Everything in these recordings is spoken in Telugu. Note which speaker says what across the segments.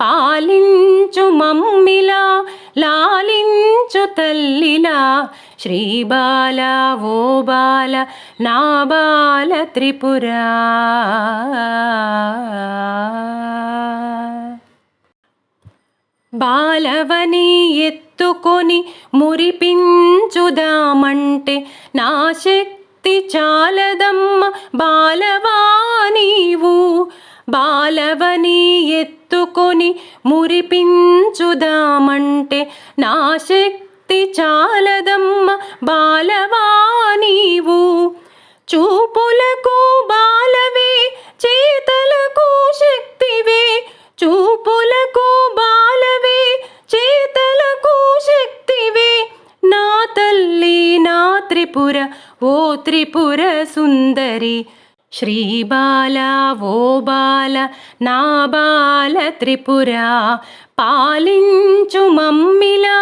Speaker 1: పాలించు మమ్మిలా లాలించు తల్లిలా. శ్రీబాల ఓ బాల నా బాల త్రిపుర. బాలవని ఎత్తుకొని మురిపించుదామంటే నా శక్తి చాలదమ్మ బాలవా నీవు. బాలవని ఎత్తుకొని మురిపించుదామంటే నా శక్తి చాలదమ్మ బాలవా నీవు. చూపులకు బాలవే చేతలకు శక్తివే. చూపులకు బాలవే చేతలకు శక్తివే. నా తల్లి నా త్రిపుర ఓ త్రిపుర సుందరి. శ్రీబాల ఓ బాల నా బాల త్రిపుర పాలించు మమ్మిలా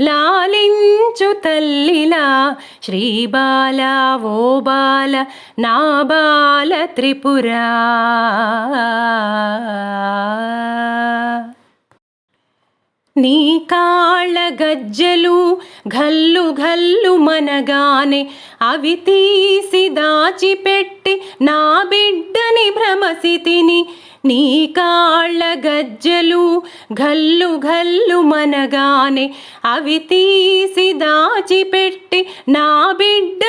Speaker 1: లాలించు తల్లిలా. శ్రీబాల ఓ బాల నా బాల త్రిపుర. నీ కాళ్ళ గజ్జలు ఘల్లు ఘల్లు మనగానే అవి తీసి దాచిపెట్టి నా బిడ్డని భ్రమసితిని నీ కాళ్ళ గజ్జలు ఘల్లు గల్లు మనగానే అవి తీసి దాచిపెట్టి నా బిడ్డ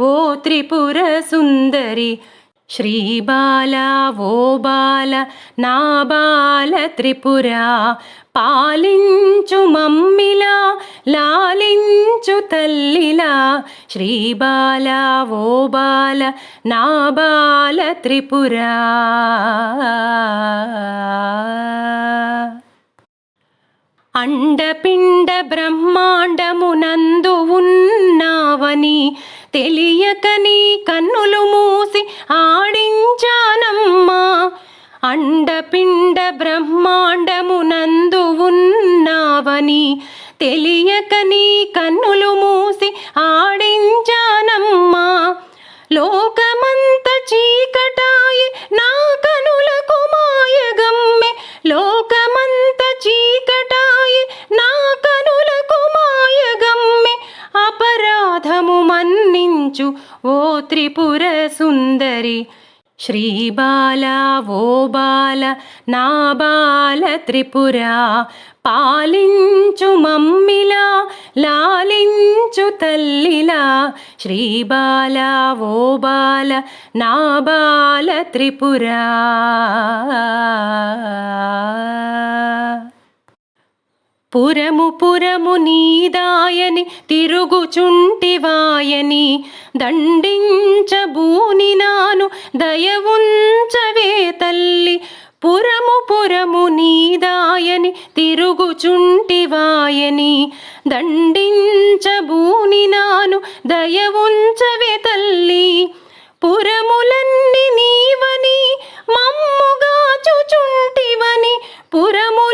Speaker 1: ఓ త్రిపుర సుందరి శ్రీబాల ఓ బాల నా బాల త్రిపుర పాలించు మమ్మిలా లాలించు తల్లిలా శ్రీబాల ఓ బాల నా బాల త్రిపుర. అండపిండ బ్రహ్మాండమునందు ఉన్నావని తెలియక నీ కన్నులు మూసి ఆడించానమ్మా. అండపిండ బ్రహ్మాండమునందు ఉన్నావని తెలియక నీ కన్నులు మూసి ఆడించానమ్మా. లోక మన్నించు ఓ త్రిపుర సుందరి శ్రీబాల ఓ బాల నా బాల త్రిపుర పాలించు మమ్మిలా లాలించు తల్లిలా శ్రీబాల ఓ బాల నా బాల త్రిపుర పురము పురము నీదాయని తిరుగుచుంటివాయని దండించబూని నాను దయవుంచవే తల్లి. పురము పురము నీదాయని తిరుగుచుంటివాయని దండించబూని నాను దయవుంచవే తల్లి. పురములన్నీ నీవని మమ్ముగాచుచుంటివని పురము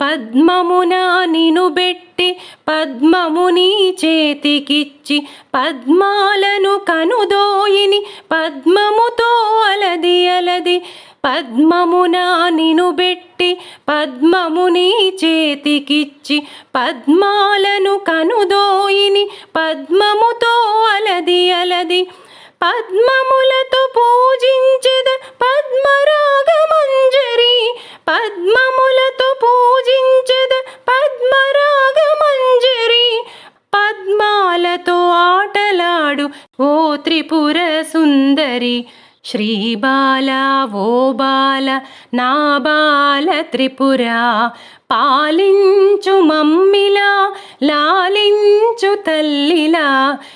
Speaker 1: పద్మమున నిను బెట్టి పద్మముని చేతికిచ్చి పద్మాలను కనుదోయిని పద్మముతో అలది అలది పద్మమున నిను బెట్టి పద్మముని చేతికిచ్చి పద్మాలను కనుదోయిని పద్మముతో అలది అలది పద్మముల त्रिपुरसुन्दरि श्रीबाला वो बाल नाबाल त्रिपुरा పాలించు మమ్మిలా లాలించు తల్లిలా.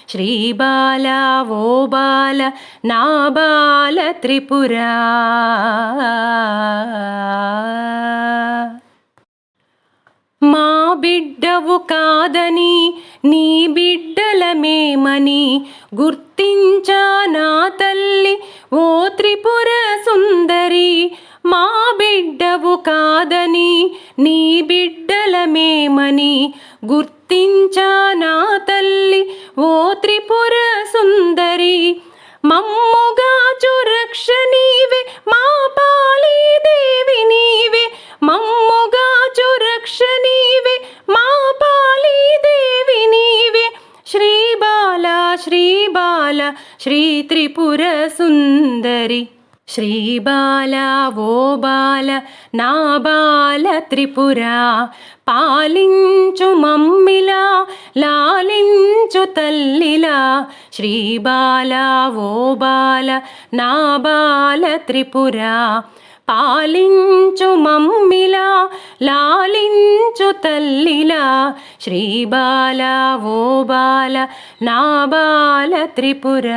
Speaker 1: శ్రీబాల ఓ బాల నా బాల త్రిపురా. మా బిడ్డవు కాదని నీ బిడ్డలమేమని గుర్తించా నా తల్లి. ఓ త్రిపుర श्रीबाल श्रीत्रिपुरसुन्दरि। श्रीबाला वो बाल नाबाल त्रिपुरा। पालिञ्चु मम्मिला लालिञ्चु तल्लिला। श्रीबाला वो बाल नाबाल त्रिपुरा। पालिञ्चु मम्मिला ला తల్లిలా శ్రీబాల ఓ బాల నా బాల త్రిపుర